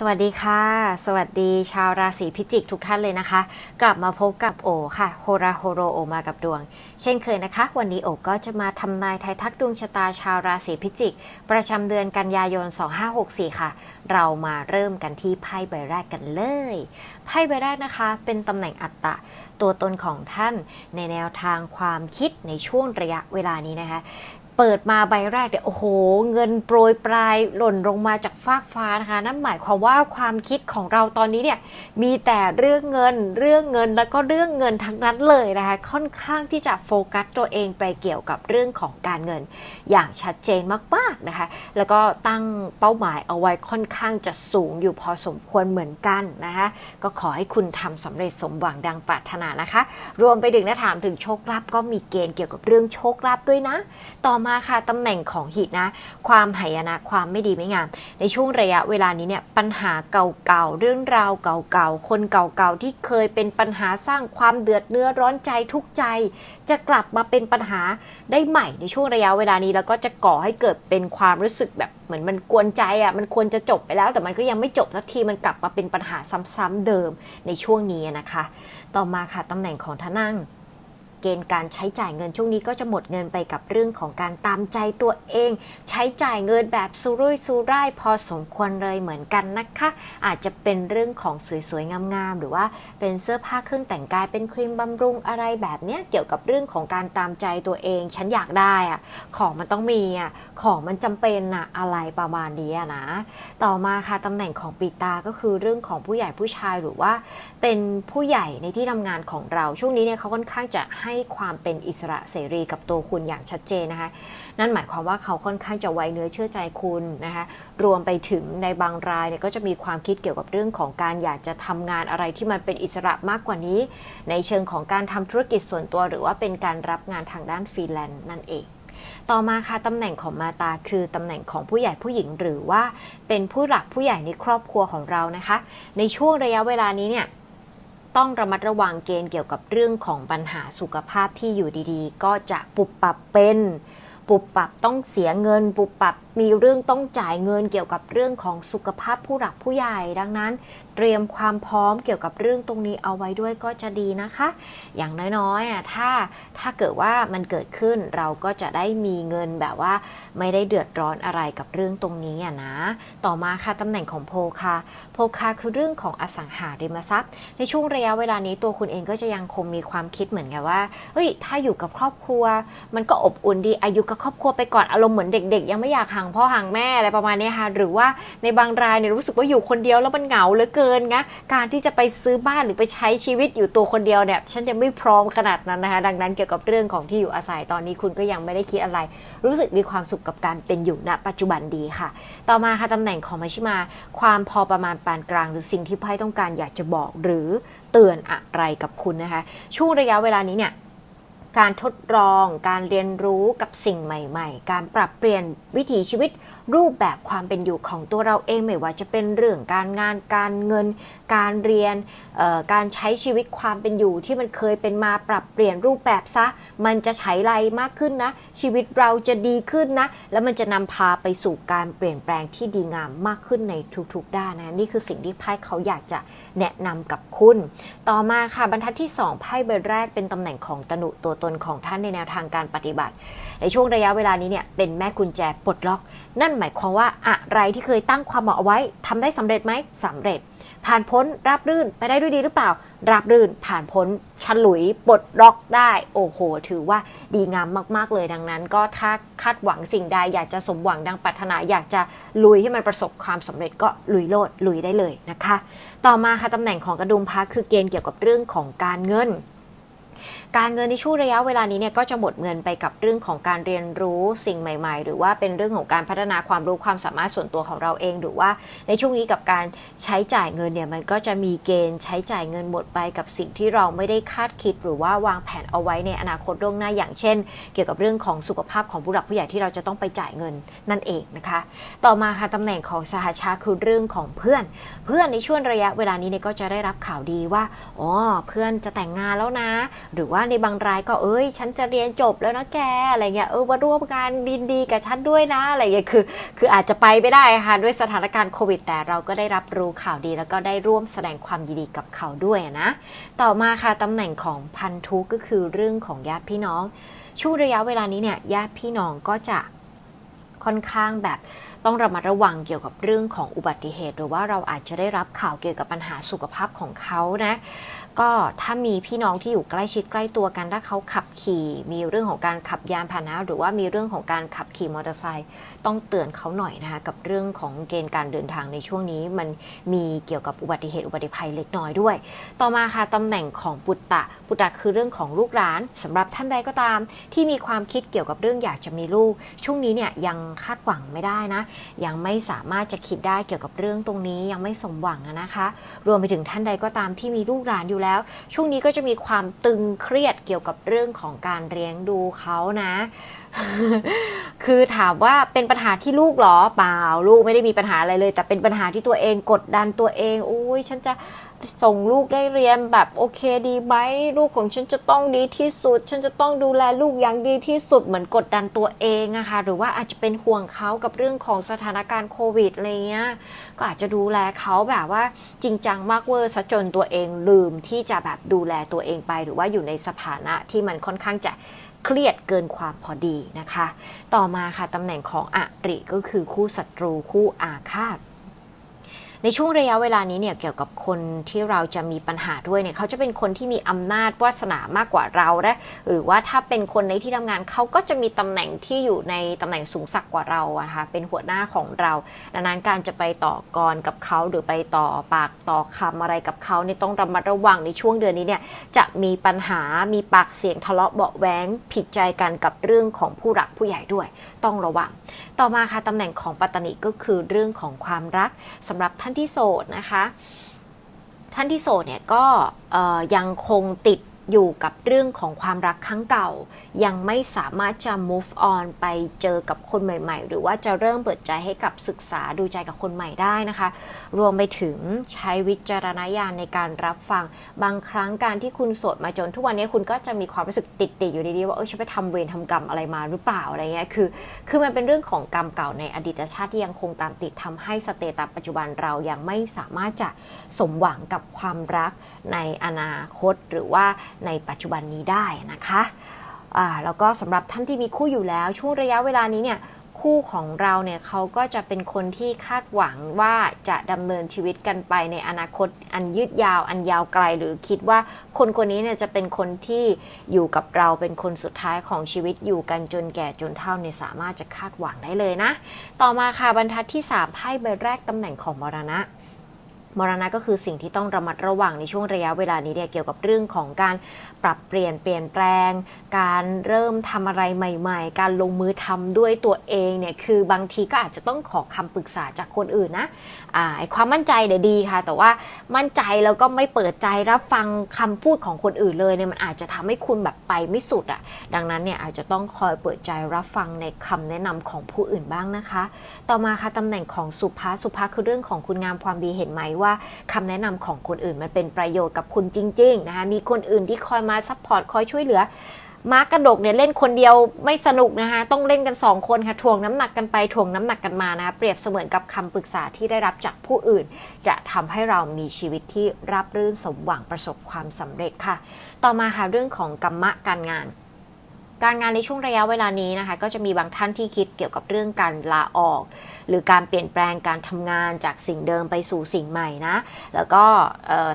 สวัสดีค่ะ สวัสดีชาวราศีพิจิกทุกท่านเลยนะคะ กลับมาพบกับโอค่ะโฮราโฮโรโอมากับดวง เช่นเคยนะคะ วันนี้โอก็จะมาทำนายไทยทักดวงชะตาชาวราศีพิจิก ประจำเดือนกันยายน 2564 ค่ะ เรามาเริ่มกันที่ไพ่ใบแรกกันเลยไพ่ใบแรกนะคะ เป็นตำแหน่งอัตตะตัวตนของท่านในแนวทางความคิดในช่วงระยะเวลานี้นะคะ เปิดมาใบแรกเนี่ยโอ้โห เงินโปรยปลายหล่นลงมาจากฟากฟ้านะคะ นั่นหมายความว่าความคิดของเราตอนนี้เนี่ยมีแต่เรื่องเงินเรื่องเงินแล้วก็เรื่องเงินทั้งนั้นเลยนะคะ ค่อนข้างที่จะโฟกัสตัวเองไปเกี่ยวกับเรื่องของการเงิน อย่างชัดเจนมากๆนะคะ แล้วก็ตั้งเป้าหมายเอาไว้ค่อนข้างจะสูงอยู่พอสมควรเหมือนกันนะคะ ก็ขอให้คุณทำสำเร็จสมหวังดังปรารถนานะคะ รวมไปถึงนะถามถึงโชคลาภก็มีเกณฑ์เกี่ยวกับเรื่องโชคลาภด้วยนะ ต่อมาค่ะตำแหน่งของหิตนะ ความหายนะความไม่ดีไม่งาม ในช่วงระยะเวลานี้เนี่ยปัญหาเก่าๆเรื่องราวเก่าๆคนเก่าๆที่เคยเป็นปัญหาสร้างความเดือดเนื้อร้อนใจทุกใจ จะกลับมาเป็นปัญหาได้ใหม่ในช่วงระยะเวลานี้แล้วก็จะก่อให้เกิดเป็นความรู้สึกแบบเหมือนมันกวนใจอะมันควรจะจบไปแล้ว แต่มันก็ยังไม่จบสักทีมันกลับมาเป็นปัญหาซ้ำๆเดิมในช่วงนี้นะคะ ต่อมาค่ะตำแหน่งของทานั่ง เกณฑ์การใช้จ่ายเงินช่วงนี้ก็จะหมดเงินไปกับเรื่องของการตามใจตัวเอง ใช้จ่ายเงินแบบสุรุ่ยสุร่ายพอสมควรเลยเหมือนกันนะคะ อาจจะเป็นเรื่องของสวยๆงามๆหรือว่าเป็นเสื้อผ้าเครื่องแต่งกายเป็นครีมบำรุงอะไรแบบเนี้ยเกี่ยวกับเรื่องของการตามใจตัวเอง ฉันอยากได้อะของมันต้องมีอะของมันจำเป็นอะอะไรประมาณนี้นะ ต่อมาค่ะตำแหน่งของปีตาก็คือเรื่องของผู้ใหญ่ผู้ชายหรือว่า เป็นผู้ใหญ่ในที่ทำงานของเราช่วงนี้เนี่ยเขาค่อนข้างจะใให้ความเป็นอิสระเสรีกับตัวคุณอย่างชัดเจนนะคะ นั่นหมายความว่าเขาค่อนข้างจะไว้เนื้อเชื่อใจคุณนะคะรวมไปถึงในบางรายเนี่ยก็จะมีความคิดเกี่ยวกับเรื่องของการอยากจะทำงานอะไรที่มันเป็นอิสระมากกว่านี้ ในเชิงของการทำธุรกิจส่วนตัว หรือว่าเป็นการรับงานทางด้านฟรีแลนซ์นั่นเองต่อมาค่ะตำแหน่งของมาตาคือตำแหน่งของผู้ใหญ่ผู้หญิงหรือว่าเป็นผู้หลักผู้ใหญ่ในครอบครัวของเรานะคะ ในช่วงระยะเวลานี้เนี่ย ต้องระมัดระวังเกณฑ์เกี่ยวกับเรื่องของปัญหาสุขภาพที่อยู่ดีๆ ก็จะปุบปับเป็น ปุบปับต้องเสียเงิน ปุบปับ มีเรื่องต้องจ่ายเงินเกี่ยวกับเรื่องของสุขภาพผู้หลักผู้ใหญ่ดังนั้น เตรียมความพร้อมเกี่ยวกับเรื่องตรงนี้เอาไว้ด้วยก็จะดีนะคะ อย่างน้อยๆอะถ้าถ้าเกิดว่ามันเกิดขึ้นเราก็จะได้มีเงินแบบว่าไม่ได้เดือดร้อนอะไรกับเรื่องตรงนี้อะนะ ต่อมาค่ะตำแหน่งของโพคาโพคาคือเรื่องของอสังหาริมทรัพย์ ในช่วงระยะเวลานี้ตัวคุณเองก็จะยังคงมีความคิดเหมือนกันว่าเฮ้ยถ้าอยู่กับครอบครัว มันก็อบอุ่นดีอายุกับครอบครัวไปก่อนอารมณ์เหมือนเด็ก ๆ ยังไม่อยากห่างพ่อห่างแม่อะไรประมาณนี้ค่ะ หรือว่าในบางรายเนี่ยรู้สึกว่าอยู่คนเดียวแล้วมันเหงาเหลือเกินนะการที่จะไปซื้อบ้านหรือไปใช้ชีวิตอยู่ตัวคนเดียวเนี่ยฉันยังไม่พร้อมขนาดนั้นนะคะ ดังนั้นเกี่ยวกับเรื่องของที่อยู่อาศัยตอนนี้คุณก็ยังไม่ได้คิดอะไร รู้สึกมีความสุขกับการเป็นอยู่ณ ปัจจุบันดีค่ะ ต่อมาค่ะตำแหน่งของมาชิมา ความพอประมาณปานกลาง หรือสิ่งที่ไพ่ต้องการอยากจะบอกหรือเตือนอะไรกับคุณนะคะ ช่วงระยะเวลานี้เนี่ย การทดลอง การเรียนรู้กับสิ่งใหม่ ๆ การปรับเปลี่ยนวิถีชีวิตรูปแบบความเป็นอยู่ของตัวเราเองไม่ว่าจะเป็นเรื่องการงานการเงิน การเรียนการใช้ชีวิตความเป็นอยู่ที่มันเคยเป็นมาปรับเปลี่ยนรูปแบบซะ มันจะใช้ไรมากขึ้นนะ ชีวิตเราจะดีขึ้นนะ แล้วมันจะนำพาไปสู่การเปลี่ยนแปลงที่ดีงามมากขึ้นในทุกๆด้านนะนี่คือสิ่งที่ไพ่เขาอยากจะแนะนำกับคุณ ต่อมาค่ะบรรทัดที่ 2ไพ่ใบแรกเป็นตำแหน่งของตนุตัวตนของท่านในแนวทางการปฏิบัติ ในช่วงระยะเวลานี้เนี่ยเป็นแม่กุญแจปลดล็อก นั่นหมายความว่าอะไรที่เคยตั้งความหวังเอาไว้ทำได้สำเร็จไหมสำเร็จ ผ่านพ้นราบรื่นไปได้ด้วยดีหรือเปล่า ราบรื่นผ่านพ้นฉลุยปลดล็อกได้โอ้โห ถือว่าดีงามมากๆเลยดังนั้น ก็ถ้าคาดหวังสิ่งใดอยากจะสมหวังดังปรารถนาอยากจะลุยให้มันประสบความสำเร็จก็ลุยโลดลุยได้เลยนะคะ ต่อมาค่ะตำแหน่งของกระดุมพระคือเกณฑ์เกี่ยวกับเรื่องของการเงินการเงินในช่วงระยะเวลานี้เนี่ยก็จะหมดเงินไปกับเรื่องของการเรียนรู้สิ่งใหม่ ๆ หรือว่าเป็นเรื่องของการพัฒนาความรู้ความสามารถส่วนตัวของเราเอง หรือว่าในช่วงนี้กับการใช้จ่ายเงินเนี่ยมันก็จะมีเกณฑ์ใช้จ่ายเงินหมดไปกับสิ่งที่เราไม่ได้คาดคิด หรือว่าวางแผนเอาไว้ในอนาคตล่วงหน้าอย่างเช่น เกี่ยวกับเรื่องของสุขภาพของผู้หลักผู้ใหญ่ที่เราจะต้องไปจ่ายเงินนั่นเองนะคะ ต่อมาค่ะตำแหน่งของสหชาคือเรื่องของเพื่อน เพื่อนในช่วงระยะเวลานี้เนี่ยก็จะได้รับข่าวดีว่าอ๋อเพื่อนจะแต่งงานแล้วนะ หรือว่าในบางรายก็เอ้ย ฉันจะเรียนจบแล้วนะแกอะไรเงี้ยเออมาร่วมงานดินดีกับฉันด้วยนะอะไรเงี้ยคือ คืออาจจะไปไม่ได้ค่ะด้วยสถานการณ์โควิด แต่เราก็ได้รับรู้ข่าวดี แล้วก็ได้ร่วมแสดงความยินดีกับเขาด้วยนะต่อมาค่ะตำแหน่งของพันธุก็คือเรื่องของญาติพี่น้อง ช่วงระยะเวลานี้เนี่ยญาติพี่น้องก็จะค่อนข้างแบบต้องระมัดระวังเกี่ยวกับเรื่องของอุบัติเหตุ หรือว่าเราอาจจะได้รับข่าวเกี่ยวกับปัญหาสุขภาพของเขานะ ก็ถ้ามีพี่น้องที่อยู่ใกล้ชิดใกล้ตัวกันถ้าเขาขับขี่ มีเรื่องของการขับยานพาหนะ หรือว่ามีเรื่องของการขับขี่มอเตอร์ไซค์ต้องเตือนเขาหน่อยนะคะกับเรื่องของเกณฑ์การเดินทางในช่วงนี้ มันมีเกี่ยวกับอุบัติเหตุอุบัติภัยเล็กน้อยด้วย ต่อมาค่ะตำแหน่งของปุตตะปุตตะคือเรื่องของลูกหลานสำหรับท่านใดก็ตาม ที่มีความคิดเกี่ยวกับเรื่องอยากจะมีลูก ช่วงนี้เนี่ยยังคาดหวังไม่ได้นะ ยังไม่สามารถจะคิดได้เกี่ยวกับเรื่องตรงนี้ยังไม่สมหวังนะคะ รวมไปถึงท่านใดก็ตามที่มีลูกหลานอยู่แล้วช่วงนี้ก็จะมีความตึงเครียดเกี่ยวกับเรื่องของการเลี้ยงดูเขานะ คือถามว่าเป็นปัญหาที่ลูกหรอเปล่า ลูกไม่ได้มีปัญหาอะไรเลย แต่เป็นปัญหาที่ตัวเองกดดันตัวเองโอ้ยฉันจะส่งลูกได้เรียนแบบโอเคดีไหมลูกของฉันจะต้องดีที่สุด ฉันจะต้องดูแลลูกอย่างดีที่สุดเหมือนกดดันตัวเองอะค่ะหรือว่าอาจจะเป็นห่วงเขากับเรื่องของสถานการณ์โควิดอะไรเงี้ยก็อาจจะดูแลเขาแบบว่าจริงจังมากเวอร์ซะจนตัวเองลืมที่จะแบบดูแลตัวเองไป หรือว่าอยู่ในสถานะที่มันค่อนข้างจะเครียดเกินความพอดีนะคะ ต่อมาค่ะตำแหน่งของอริก็คือคู่ศัตรูคู่อาฆาต ในช่วงระยะเวลานี้เนี่ยเกี่ยวกับคนที่เราจะมีปัญหาด้วยเนี่ยเขาจะเป็นคนที่มีอำนาจวาสนามากกว่าเรานะหรือว่าถ้าเป็นคนในที่ทำงานเขาก็จะมีตำแหน่งที่อยู่ในตำแหน่งสูงสักกว่าเราอะค่ะเป็นหัวหน้าของเราดังนั้นการจะไปต่อกรกับเขาหรือไปต่อปากต่อคำอะไรกับเขาเนี่ยต้องระมัดระวังในช่วงเดือนนี้เนี่ยจะมีปัญหามีปากเสียงทะเลาะเบาะแว้งผิดใจกันกับเรื่องของผู้หลักผู้ใหญ่ด้วย ต้องระวัง ต่อมาค่ะตำแหน่งของปัตตานิก็คือเรื่องของความรักสำหรับท่านที่โสดนะคะ ท่านที่โสดเนี่ยก็ยังคงติด อยู่กับเรื่องของความรักครั้งเก่า ยังไม่สามารถจะ move on ไปเจอกับคนใหม่ ๆ หรือว่าจะเริ่มเปิดใจให้กับศึกษาดูใจกับคนใหม่ได้นะคะ รวมไปถึงใช้วิจารณญาณในการรับฟัง บางครั้งการที่คุณโสดมาจนทุกวันนี้คุณก็จะมีความรู้สึกติดๆอยู่ดีๆว่าเออฉันไปทำเวรทำกรรมอะไรมาหรือเปล่าอะไรเงี้ยคือ คือมันเป็นเรื่องของกรรมเก่าในอดีตชาติที่ยังคงตามติดทำให้สเตตัสปัจจุบันเรายังไม่สามารถจะสมหวังกับความรักในอนาคตหรือว่าในปัจจุบันนี้ได้นะคะแล้วก็สำหรับท่านที่มีคู่อยู่แล้ว ช่วงระยะเวลานี้เนี่ยคู่ของเราเนี่ยเขาก็จะเป็นคนที่คาดหวังว่าจะดำเนินชีวิตกันไปในอนาคตอันยืดยาวอันยาวไกล หรือคิดว่าคนคนนี้เนี่ยจะเป็นคนที่อยู่กับเราเป็นคนสุดท้ายของชีวิตอยู่กันจนแก่จนเฒ่าเนี่ยสามารถจะคาดหวังได้เลยนะ ต่อมาค่ะบรรทัดที่3ไพ่ใบแรกตำแหน่งของมรณะ มรณะก็คือสิ่งที่ต้องระมัดระวังในช่วงระยะเวลานี้เนี่ยเกี่ยวกับเรื่องของการปรับเปลี่ยนเปลี่ยนแปลง การเริ่มทำอะไรใหม่ ๆ การลงมือทำด้วยตัวเองเนี่ยคือบางทีก็อาจจะต้องขอคำปรึกษาจากคนอื่นนะอ่าความมั่นใจเดี๋ยดีค่ะ แต่ว่ามั่นใจแล้วก็ไม่เปิดใจรับฟังคำพูดของคนอื่นเลยเนี่ยมันอาจจะทำให้คุณแบบไปไม่สุดอะ่ะดังนั้นเนี่ยอาจจะต้องคอยเปิดใจรับฟังในคำแนะนำของผู้อื่นบ้างนะคะ ต่อมาค่ะตำแหน่งของสุภาสุภาคือเรื่องของคุณงามความดีเห็นไหมว่าคำแนะนำของคนอื่นมันเป็นประโยชน์กับคุณจริงๆนะคะมีคนอื่นที่คอยมาซัพพอร์ตคอยช่วยเหลือมาร์กกระดกเนี่ยเล่นคนเดียวไม่สนุกนะคะต้องเล่นกัน 2 คนค่ะถ่วงน้ำหนักกันไปถ่วงน้ำหนักกันมานะคะเปรียบเสมือนกับคำปรึกษาที่ได้รับจากผู้อื่น จะทำให้เรามีชีวิตที่ราบรื่นสมหวังประสบความสำเร็จค่ะ ต่อมาค่ะเรื่องของกรรมะการงาน การงานในช่วงระยะเวลานี้นะคะ ก็จะมีบางท่านที่คิดเกี่ยวกับเรื่องการลาออก หรือการเปลี่ยนแปลงการทำงานจากสิ่งเดิมไปสู่สิ่งใหม่นะ แล้วก็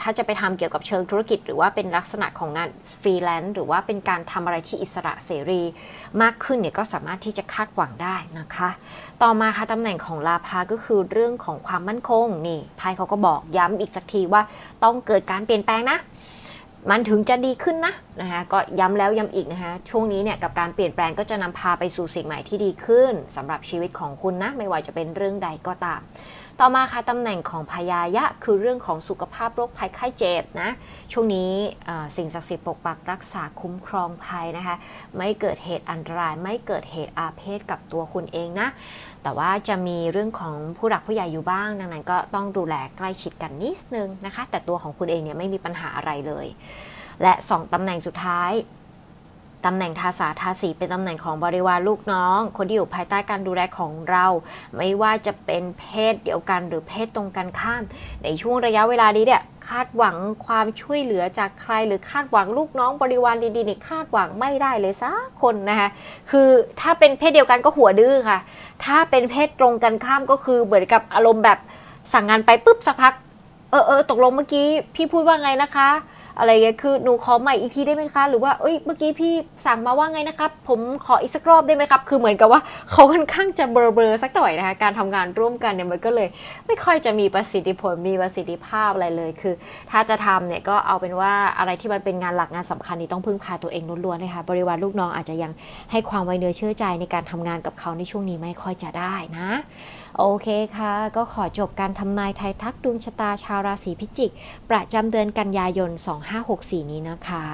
ถ้าจะไปทำเกี่ยวกับเชิงธุรกิจ หรือว่าเป็นลักษณะของงานฟรีแลนซ์หรือว่าเป็นการทำอะไรที่อิสระเสรี มากขึ้นเนี่ยก็สามารถที่จะคาดหวังได้นะคะ ต่อมาค่ะตำแหน่งของลาภาก็คือเรื่องของความมั่นคงนี่ไพ่เขาก็บอกย้ำอีกสักทีว่าต้องเกิดการเปลี่ยนแปลงนะ มันถึงจะดีขึ้นนะนะคะก็ย้ำแล้วย้ำอีกนะคะช่วงนี้เนี่ยกับการเปลี่ยนแปลงก็จะนำพาไปสู่สิ่งใหม่ที่ดีขึ้นสำหรับชีวิตของคุณนะไม่ว่าจะเป็นเรื่องใดก็ตาม ต่อมาค่ะตำแหน่งของพยายะ คือเรื่องของสุขภาพโรคภัยไข้เจ็บนะ ช่วงนี้สิ่งศักดิ์สิทธิ์ปกปักรักษาคุ้มครองภัยนะคะ ไม่เกิดเหตุอันตราย ไม่เกิดเหตุอาเพศกับตัวคุณเองนะ แต่ว่าจะมีเรื่องของผู้หลักผู้ใหญ่อยู่บ้าง ดังนั้นก็ต้องดูแลใกล้ชิดกันนิดนึงนะคะ แต่ตัวของคุณเองเนี่ยไม่มีปัญหาอะไรเลย และ 2 ตำแหน่งสุดท้าย ตำแหน่งทาสาทาสีเป็นตำแหน่งของบริวารลูกน้อง คนที่อยู่ภายใต้การดูแลของเรา ไม่ว่าจะเป็นเพศเดียวกันหรือเพศตรงกันข้าม ในช่วงระยะเวลานี้เนี่ยคาดหวังความช่วยเหลือจากใคร หรือคาดหวังลูกน้องบริวารดีๆเนี่ยคาดหวังไม่ได้เลยสักคนนะคะคือถ้าเป็นเพศเดียวกันก็หัวดื้อค่ะ ถ้าเป็นเพศตรงกันข้ามก็คือเหมือนกับอารมณ์แบบสั่งงานไปปุ๊บสักพักเออเออตกลงเมื่อกี้พี่พูดว่าไงนะคะ อะไรเงี้ยคือหนูขอใหม่อีกทีได้ไหมคะ หรือว่าเอ้ยเมื่อกี้พี่สั่งมาว่าไงนะครับ ผมขออีกสักรอบได้ไหมครับ คือเหมือนกับว่าเขาค่อนข้างจะเบลอๆสักหน่อยนะคะการทำงานร่วมกันเนี่ยมันก็เลย ไม่ค่อยจะมีประสิทธิผลมีประสิทธิภาพอะไรเลย คือ ถ้าจะทำเนี่ยก็เอาเป็นว่าอะไรที่มันเป็นงานหลักงานสำคัญนี่ต้องพึ่งพาตัวเองล้วนๆนะคะบริวารลูกน้องอาจจะยังให้ความไว้เนื้อเชื่อใจในการทำงานกับเขาในช่วงนี้ไม่ค่อยจะได้นะโอเคค่ะ ก็ขอจบการทำนายไทยทักดวงชะตาชาวราศีพิจิก ประจำเดือนกันยายน 2564 นี้นะคะ